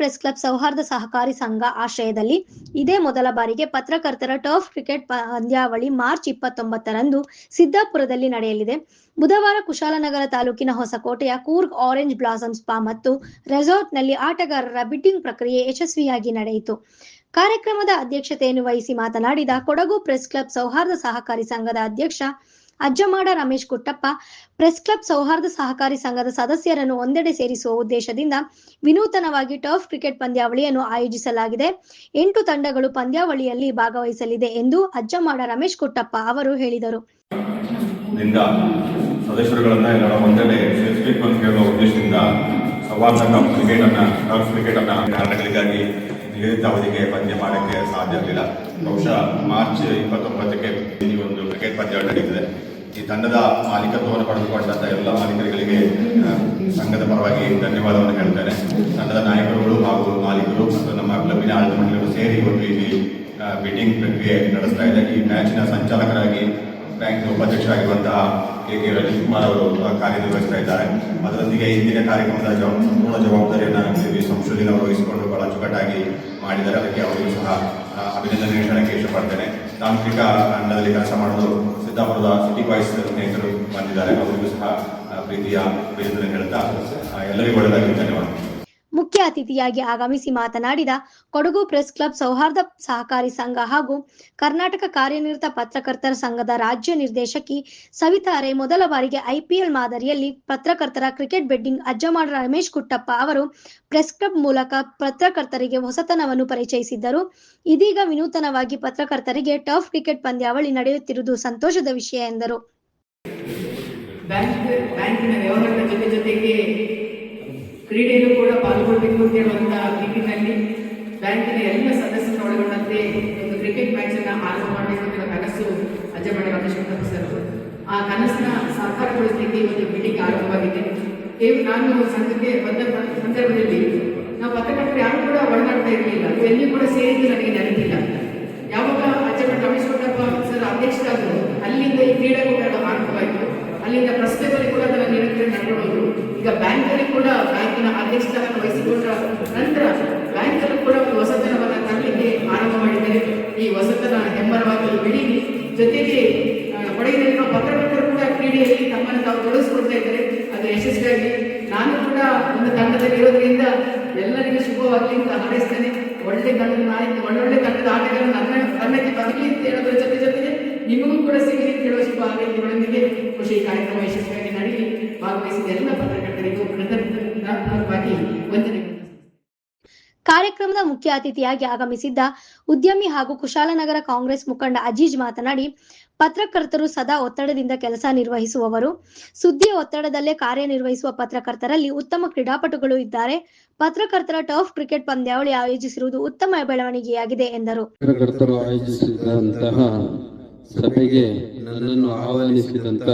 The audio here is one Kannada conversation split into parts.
ಪ್ರೆಸ್ ಕ್ಲಬ್ ಸೌಹಾರ್ದ ಸಹಕಾರಿ ಸಂಘ ಆಶ್ರಯದಲ್ಲಿ ಇದೇ ಮೊದಲ ಬಾರಿಗೆ ಪತ್ರಕರ್ತರ ಟರ್ಫ್ ಕ್ರಿಕೆಟ್ ಪಂದ್ಯಾವಳಿ ಮಾರ್ಚ್ ಇಪ್ಪತ್ತೊಂಬತ್ತರಂದು ಸಿದ್ದಾಪುರದಲ್ಲಿ ನಡೆಯಲಿದೆ. ಬುಧವಾರ ಕುಶಾಲನಗರ ತಾಲೂಕಿನ ಹೊಸಕೋಟೆಯ ಕೂರ್ಗ್ ಆರೆಂಜ್ ಬ್ಲಾಸಮ್ ಸ್ಪಾ ಮತ್ತು ರೆಸಾರ್ಟ್ನಲ್ಲಿ ಆಟಗಾರರ ಬಿಡ್ಡಿಂಗ್ ಪ್ರಕ್ರಿಯೆ ಯಶಸ್ವಿಯಾಗಿ ನಡೆಯಿತು. ಕಾರ್ಯಕ್ರಮದ ಅಧ್ಯಕ್ಷತೆಯನ್ನು ವಹಿಸಿ ಮಾತನಾಡಿದ ಕೊಡಗು ಪ್ರೆಸ್ ಕ್ಲಬ್ ಸೌಹಾರ್ದ ಸಹಕಾರಿ ಸಂಘದ ಅಧ್ಯಕ್ಷ ಅಜ್ಜಮಾಡ ರಮೇಶ್ ಕುಟ್ಟಪ್ಪ, ಪ್ರೆಸ್ ಕ್ಲಬ್ ಸೌಹಾರ್ದ ಸಹಕಾರಿ ಸಂಘದ ಸದಸ್ಯರನ್ನು ಒಂದೆಡೆ ಸೇರಿಸುವ ಉದ್ದೇಶದಿಂದ ವಿನೂತನವಾಗಿ ಟರ್ಫ್ ಕ್ರಿಕೆಟ್ ಪಂದ್ಯಾವಳಿಯನ್ನು ಆಯೋಜಿಸಲಾಗಿದೆ. ಎಂಟು ತಂಡಗಳು ಪಂದ್ಯಾವಳಿಯಲ್ಲಿ ಭಾಗವಹಿಸಲಿದೆ ಎಂದು ಅಜ್ಜಮಾಡ ರಮೇಶ್ ಕುಟ್ಟಪ್ಪ ಅವರು ಹೇಳಿದರು. ನಿಗದಿತ ಅವಧಿಗೆ ಪಂದ್ಯ ಮಾಡೋಕ್ಕೆ ಸಾಧ್ಯ ಆಗಲಿಲ್ಲ ಬಹುಶಃ ಮಾರ್ಚ್ ಇಪ್ಪತ್ತೊಂಬತ್ತಕ್ಕೆ ಈ ಒಂದು ಕ್ರಿಕೆಟ್ ಪಂದ್ಯ ನಡೆಯುತ್ತದೆ. ಈ ತಂಡದ ಮಾಲೀಕತ್ವವನ್ನು ಪಡೆದುಕೊಂಡಂತ ಎಲ್ಲ ಮಾಲೀಕರುಗಳಿಗೆ ಸಂಘದ ಪರವಾಗಿ ಧನ್ಯವಾದವನ್ನು ಹೇಳ್ತೇನೆ. ತಂಡದ ನಾಯಕರುಗಳು ಹಾಗೂ ಮಾಲೀಕರು ಮತ್ತು ನಮ್ಮ ಕ್ಲಬ್ಬಿನ ಆಡಳಿತ ಸೇರಿ ಇವತ್ತು ಇಲ್ಲಿ ಬಿಟ್ಟಿಂಗ್ ಪ್ರಕ್ರಿಯೆ ನಡೆಸ್ತಾ ಇದೆ. ಈ ಮ್ಯಾಚಿನ ಸಂಚಾಲಕರಾಗಿ ಬ್ಯಾಂಕ್ ಉಪಾಧ್ಯಕ್ಷರಾಗಿರುವಂತಹ ಕೆ ಕೆ ರಜೀಶ್ ಕುಮಾರ್ ಅವರು ಕಾರ್ಯನಿರ್ವಹಿಸ್ತಾ ಇದ್ದಾರೆ. ಅದರೊಂದಿಗೆ ಇಂದಿನ ಕಾರ್ಯಕ್ರಮದ ಜವಾಬ್, ಸಂಪೂರ್ಣ ಜವಾಬ್ದಾರಿಯನ್ನು ಸಂಶೋಧನೆ ವಹಿಸಿಕೊಂಡು ಬಹಳ ಅಚ್ಚುಕಟ್ಟಾಗಿ ಮಾಡಿದ್ದಾರೆ. ಅದಕ್ಕೆ ಅವರಿಗೂ ಸಹ ಅಭಿನಂದನೆ ಹೇಳಕ್ಕೆ ಇಷ್ಟಪಡ್ತೇನೆ. ತಾಂತ್ರಿಕ ತಂಡದಲ್ಲಿ ಕೆಲಸ ಮಾಡಲು ಸಿದ್ದಾಪುರದ ಸಿಟಿ ಬಾಯ್ಸ್ ಸ್ನೇಹಿತರು ಬಂದಿದ್ದಾರೆ. ಅವರಿಗೂ ಸಹ ಪ್ರೀತಿಯ ಅಭಿನಂದನೆ ಹೇಳ್ತಾ ಎಲ್ಲರಿಗೂ ಒಳ್ಳೆಯದಾಗಿ ಧನ್ಯವಾದ ಮುಖ್ಯ ಅತಿಥಿಯಾಗಿ ಆಗಮಿಸಿ ಮಾತನಾಡಿದ ಕೊಡಗು ಪ್ರೆಸ್ ಕ್ಲಬ್ ಸೌಹಾರ್ದ ಸಹಕಾರಿ ಸಂಘ ಹಾಗೂ ಕರ್ನಾಟಕ ಕಾರ್ಯನಿರತ ಪತ್ರಕರ್ತರ ಸಂಘದ ರಾಜ್ಯ ನಿರ್ದೇಶಕಿ ಸವಿತಾ ರೈ ಮೊದಲ ಬಾರಿಗೆ ಐಪಿಎಲ್ ಮಾದರಿಯಲ್ಲಿ ಪತ್ರಕರ್ತರ ಕ್ರಿಕೆಟ್ ಬೆಡ್ಡಿಂಗ್ ಅಜ್ಜಮಾಡ ರಮೇಶ್ ಕುಟ್ಟಪ್ಪ ಅವರು ಪ್ರೆಸ್ ಕ್ಲಬ್ ಮೂಲಕ ಪತ್ರಕರ್ತರಿಗೆ ಹೊಸತನವನ್ನು ಪರಿಚಯಿಸಿದ್ದರು. ಇದೀಗ ವಿನೂತನವಾಗಿ ಪತ್ರಕರ್ತರಿಗೆ ಟಫ್ ಕ್ರಿಕೆಟ್ ಪಂದ್ಯಾವಳಿ ನಡೆಯುತ್ತಿರುವುದು ಸಂತೋಷದ ವಿಷಯ ಎಂದರು. ಬ್ಯಾಂಕ್ ಬ್ಯಾಂಕಿನ ವ್ಯವಹಾರದ ಜೊತೆ ಜೊತೆಗೆ ಕೂಡ ಪಾಲ್ಗೊಳ್ಬೇಕು ಅಂತ ಹೇಳುವಂತ ನಿಟ್ಟಿನಲ್ಲಿ ಬ್ಯಾಂಕಿನ ಎಲ್ಲ ಸದಸ್ಯರನ್ನು ಒಳಗೊಂಡಂತೆ ಒಂದು ಕ್ರಿಕೆಟ್ ಮ್ಯಾಚ್ ಅನ್ನ ಆರಂಭ ಮಾಡಬೇಕು ಅಂತ ಕನಸು ಅಜ್ಜಮಣ ರಮೇಶ್ ಸರ್ ಆ ಕನಸನ್ನ ಸಾಕಾರಗೊಳಿಸಲಿಕ್ಕೆ ಒಂದು ಮೀಟಿಂಗ್ ಆರಂಭವಾಗಿದೆ. ಕೇವಲ ನಾನು ಸಂಘಕ್ಕೆ ಬಂದ ಸಂದರ್ಭದಲ್ಲಿ ನಾವು ಪತ್ರಕರ್ತರು ಯಾರು ಕೂಡ ಒಳಗಾಡ್ತಾ ಇರಲಿಲ್ಲ. ಎಲ್ಲಿ ಕೂಡ ಸೇರಿದ್ದು ನನಗೆ ನೆನಪಿಲ್ಲ. ಯಾವಾಗ ಅಜ್ಜಮಠ ರಮೇಶ್ ಕೊಟ್ಟಪ್ಪ ಸರ್ ಅಧ್ಯಕ್ಷರಾದರು ಅಲ್ಲಿಂದ ಈ ಕ್ರೀಡಾಕೂಟಗಳು ಆರಂಭವಾಯಿತು ಅಲ್ಲಿಂದ ಪ್ರಸ್ತುತದಲ್ಲಿ ಕೂಡ ಅದನ್ನು ನಿರಂತರ ನಡ್ಕೊಳ್ಳೋದು ಈಗ ಬ್ಯಾಂಕಲ್ಲಿ ಕೂಡ ಬ್ಯಾಂಕಿನ ಅಧ್ಯಕ್ಷರನ್ನು ವಹಿಸಿಕೊಂಡ ನಂತರ ಬ್ಯಾಂಕಲ್ಲಿ ಕೂಡ ಒಂದು ಹೊಸತನವನ್ನು ತರಲಿಕ್ಕೆ ಆರಂಭ ಮಾಡಿದ್ದಾರೆ ಈ ಹೊಸತನ ಹೆಮ್ಮರವಾಗಿ ಬೆಳೀಲಿ ಜೊತೆಗೆ ಕೊಡಗಿನಲ್ಲಿರುವ ಪತ್ರಕರ್ತರು ಕೂಡ ಕ್ರೀಡೆಯಲ್ಲಿ ತಮ್ಮನ್ನು ತಾವು ತೊಡಗಿಸಿಕೊಳ್ತಾ ಇದ್ದಾರೆ. ಅದು ಯಶಸ್ವಿಯಾಗಿ ನಾನು ಕೂಡ ಒಂದು ತಂಡದಲ್ಲಿ ಇರೋದ್ರಿಂದ ಎಲ್ಲರಿಗೂ ಶುಭವಾಗಲಿ ಅಂತ ಹಾರೈಸ್ತೇನೆ. ಒಳ್ಳೆ ತಂಡದ ನಾಯಕ, ಒಳ್ಳೊಳ್ಳೆ ತಂಡದ ಆಟಗಾರರು ನನ್ನ ತಂಡಕ್ಕೆ ಬರಲಿ ಅಂತ ಹೇಳೋದ್ರ ಜೊತೆ ಜೊತೆಗೆ ನಿಮಗೂ ಕೂಡ ಸಿಗಲಿ ಅಂತ ಹೇಳುವ ಶುಭ ಹಾರೈಕೆಗಳೊಂದಿಗೆ ಖುಷಿ ಕಾರ್ಯಕ್ರಮ ಯಶಸ್ವಿಯಾಗಿ ನಡೆಯಲಿ ಭಾಗವಹಿಸಿದ ಎಲ್ಲ ಪತ್ರಕರ್ತರಿಗೂ ಕೃತಜ್ಞವಾಗಿ ಕಾರ್ಯಕ್ರಮದ ಮುಖ್ಯ ಅತಿಥಿಯಾಗಿ ಆಗಮಿಸಿದ್ದ ಉದ್ಯಮಿ ಹಾಗೂ ಕುಶಾಲನಗರ ಕಾಂಗ್ರೆಸ್ ಮುಖಂಡ ಅಜೀಜ್ ಮಾತನಾಡಿ, ಪತ್ರಕರ್ತರು ಸದಾ ಒತ್ತಡದಿಂದ ಕೆಲಸ ನಿರ್ವಹಿಸುವವರು. ಸುದ್ದಿಯ ಒತ್ತಡದಲ್ಲೇ ಕಾರ್ಯನಿರ್ವಹಿಸುವ ಪತ್ರಕರ್ತರಲ್ಲಿ ಉತ್ತಮ ಕ್ರೀಡಾಪಟುಗಳು ಇದ್ದಾರೆ. ಪತ್ರಕರ್ತರ ಟರ್ಫ್ ಕ್ರಿಕೆಟ್ ಪಂದ್ಯಾವಳಿ ಆಯೋಜಿಸಿರುವುದು ಉತ್ತಮ ಬೆಳವಣಿಗೆಯಾಗಿದೆ, ಎಂದರು. ಪತ್ರಕರ್ತರು ಆಯೋಜಿಸಿದಂತಹ ಸಭೆಗೆ ನನ್ನನ್ನು ಆಹ್ವಾನಿಸಿದಂತ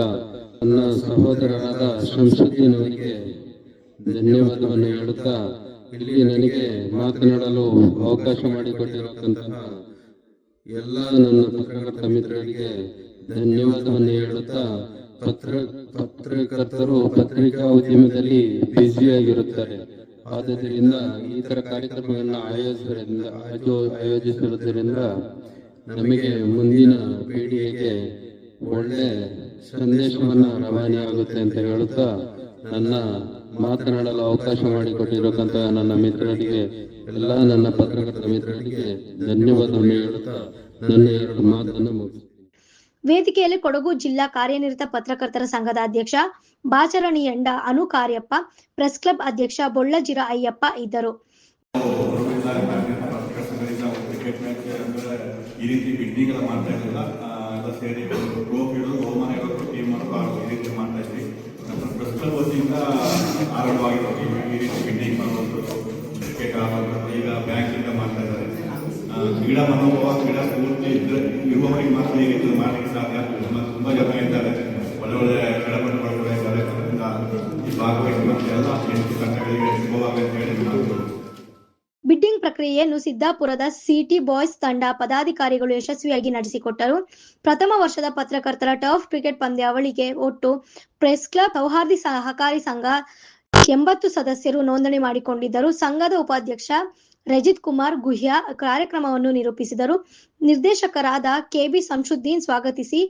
ನನ್ನ ಸಹೋದರರಾದ ಅವರಿಗೆ ಧನ್ಯವಾದವನ್ನು ಹೇಳುತ್ತಾ ಇಲ್ಲಿ ನನಗೆ ಮಾತನಾಡಲು ಅವಕಾಶ ಮಾಡಿಕೊಟ್ಟಿರತಕ್ಕಂತಹ ಎಲ್ಲ ನನ್ನ ಪತ್ರಕರ್ತ ಮಿತ್ರರಿಗೆ ಧನ್ಯವಾದವನ್ನು ಹೇಳುತ್ತಾ ಪತ್ರ, ಪತ್ರಕರ್ತರು ಪತ್ರಿಕಾ ಉದ್ಯಮದಲ್ಲಿ ಬ್ಯುಸಿಯಾಗಿರುತ್ತಾರೆ. ಆದ್ದರಿಂದ ಈ ತರ ಕಾರ್ಯಕ್ರಮಗಳನ್ನ ಆಯೋಜಿಸುವುದರಿಂದ, ಆಯೋ- ಆಯೋಜಿಸಿರುವುದರಿಂದ ನಮಗೆ ಮುಂದಿನ ಪೀಳಿಗೆಗೆ ಒಳ್ಳೆ ಸಂದೇಶವನ್ನ ರವಾನೆ ಆಗುತ್ತೆ ಅಂತ ಹೇಳುತ್ತಾ ನನ್ನ ಮಾತನಾಡಲು ಅವಕಾಶ ಮಾಡಿಕೊಟ್ಟಿರತಕ್ಕಂತಹ ನನ್ನ ಮಿತ್ರರಿಗೆ ಎಲ್ಲ ನನ್ನ ಪತ್ರಕರ್ತ ಮಿತ್ರರಿಗೆ ಧನ್ಯವಾದವನ್ನು ಹೇಳುತ್ತಾ ನನ್ನ ಎರಡು ಮಾತನ್ನು ಮುಗಿಸುತ್ತೇನೆ ವೇದಿಕೆಯಲ್ಲಿ ಕೊಡಗು ಜಿಲ್ಲಾ ಕಾರ್ಯನಿರತ ಪತ್ರಕರ್ತರ ಸಂಘದ ಅಧ್ಯಕ್ಷ ಬಾಚರಣಿ ಎಂಡ ಅನು ಕಾರ್ಯಪ್ಪ ಪ್ರೆಸ್ ಕ್ಲಬ್ ಅಧ್ಯಕ್ಷ ಬೊಳ್ಳಜಿರ ಅಯ್ಯಪ್ಪ ಇದ್ದರು. ಕ್ರಿಕೆಟ್ ಮ್ಯಾಚ್ ಅಂದ್ರೆ ಈ ರೀತಿ ಬಿಡ್ಡಿಂಗ್ ಎಲ್ಲ ಮಾಡ್ತಾ ಇರಲಿಲ್ಲ ಎಲ್ಲ ಸೇರಿ ಒಂದು ಟ್ರೋಫಿ ಇಡೋದು ಟೀಮ್ ಈ ರೀತಿ ಮಾಡ್ತಾ ಇದ್ವಿ ಈಗ ಈ ರೀತಿ ಪೆಂಡಿಂಗ್ ಮಾಡುವಂಥದ್ದು ಕ್ರಿಕೆಟ್ ಆಡುವಂಥದ್ದು ಈಗ ಬ್ಯಾಂಕಿಂದ ಮಾಡ್ತಾ ಇದ್ದಾರೆ ಕ್ರೀಡಾ ಮನೋಭಾವ ಕ್ರೀಡಾ ಸ್ಫೂರ್ತಿ ಇದ್ರೆ ಇರುವವರಿಗೆ ಮಾತ್ರ ಈ ರೀತಿ ಮಾಡಲಿಕ್ಕೆ ಸಾಧ್ಯ ನಮ್ಮ ತುಂಬ ಜನ ಇದ್ದಾರೆ ಒಳ್ಳೆ ಒಳ್ಳೆ ಕ್ರೀಡಾಪಟುಗಳು ಇದ್ದಾರೆ ಈ ಭಾಗವಹಿಸುವಂತ ಎಲ್ಲ ಪ್ರಕ್ರಿಯೆಯನ್ನು ಸಿದ್ದಾಪುರದ ಸಿಟಿ ಬಾಯ್ಸ್ ತಂಡ ಪದಾಧಿಕಾರಿಗಳು ಯಶಸ್ವಿಯಾಗಿ ನಡೆಸಿಕೊಟ್ಟರು. ಪ್ರಥಮ ವರ್ಷದ ಪತ್ರಕರ್ತರ ಟರ್ಫ್ ಕ್ರಿಕೆಟ್ ಪಂದ್ಯಾವಳಿಗೆ ಒಟ್ಟು ಪ್ರೆಸ್ ಕ್ಲಬ್ ಸೌಹಾರ್ದಿ ಸಹಕಾರಿ ಸಂಘ ಎಂಬತ್ತು ಸದಸ್ಯರು ನೋಂದಣಿ ಮಾಡಿಕೊಂಡಿದ್ದರು. ಸಂಘದ ಉಪಾಧ್ಯಕ್ಷ ರಜಿತ್ ಕುಮಾರ್ ಗುಹ್ಯ ಕಾರ್ಯಕ್ರಮವನ್ನು ನಿರೂಪಿಸಿದರು. ನಿರ್ದೇಶಕರಾದ ಕೆಬಿ ಸಂಶುದ್ದೀನ್ ಸ್ವಾಗತಿಸಿ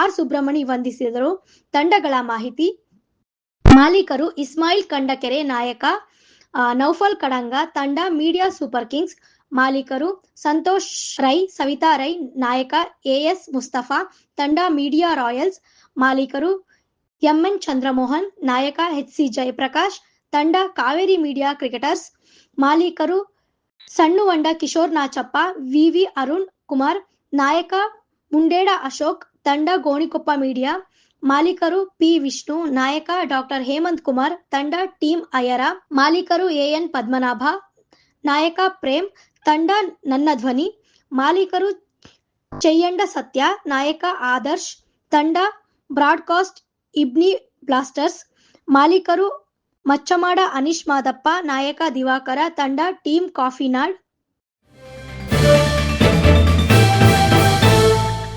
ಆರ್ ಸುಬ್ರಹ್ಮಣಿ ವಂದಿಸಿದರು. ತಂಡಗಳ ಮಾಹಿತಿ, ಮಾಲೀಕರು ಇಸ್ಮಾಯಿಲ್ ಕಂಡಕೆರೆ ನಾಯಕ ನೌಫಲ್ ಕಡಂಗ, ತಂಡ, ಮೀಡಿಯಾ ಸೂಪರ್ ಕಿಂಗ್ಸ್ ಮಾಲೀಕರು, ಸಂತೋಷ್ ರೈ, ಸವಿತಾ ರೈ, ನಾಯಕ ಎಎಸ್ ಮುಸ್ತಫಾ, ತಂಡ, ಮೀಡಿಯಾ ರಾಯಲ್ಸ್ ಮಾಲೀಕರು, ಎಂಎನ್ ಚಂದ್ರಮೋಹನ್, ನಾಯಕ ಎಚ್ಸಿ ಜಯಪ್ರಕಾಶ್, ತಂಡ, ಕಾವೇರಿ ಮೀಡಿಯಾ ಕ್ರಿಕೆಟರ್ಸ್ ಮಾಲೀಕರು ಸಣ್ಣುವಂಡ ಕಿಶೋರ್ ನಾಚಪ್ಪ, ವಿವಿ ಅರುಣ್ ಕುಮಾರ್, ನಾಯಕ ಮುಂಡೇಡ ಅಶೋಕ್, ತಂಡ, ಗೋಣಿಕೊಪ್ಪ ಮೀಡಿಯಾ ಮಾಲೀಕರು ಪಿ ವಿಷ್ಣು, ನಾಯಕ ಡಾಕ್ಟರ್ ಹೇಮಂತ್ ಕುಮಾರ್, ತಂಡ ಟೀಮ್ ಅಯ್ಯರ, ಮಾಲೀಕರು ಎಎನ್ ಪದ್ಮನಾಭ, ನಾಯಕ ಪ್ರೇಮ್, ತಂಡ ನನ್ನ ಧ್ವನಿ, ಮಾಲೀಕರು ಚೆಯ್ಯಂಡ ಸತ್ಯ, ನಾಯಕ ಆದರ್ಶ್, ತಂಡ ಬ್ರಾಡ್ಕಾಸ್ಟ್ ಇಬ್ನಿ ಬ್ಲಾಸ್ಟರ್ಸ್, ಮಾಲೀಕರು ಮಚ್ಚಮಾಡ ಅನೀಶ್ ಮಾದಪ್ಪ, ನಾಯಕ ದಿವಾಕರ, ತಂಡ ಟೀಮ್ ಕಾಫಿನಾಡ್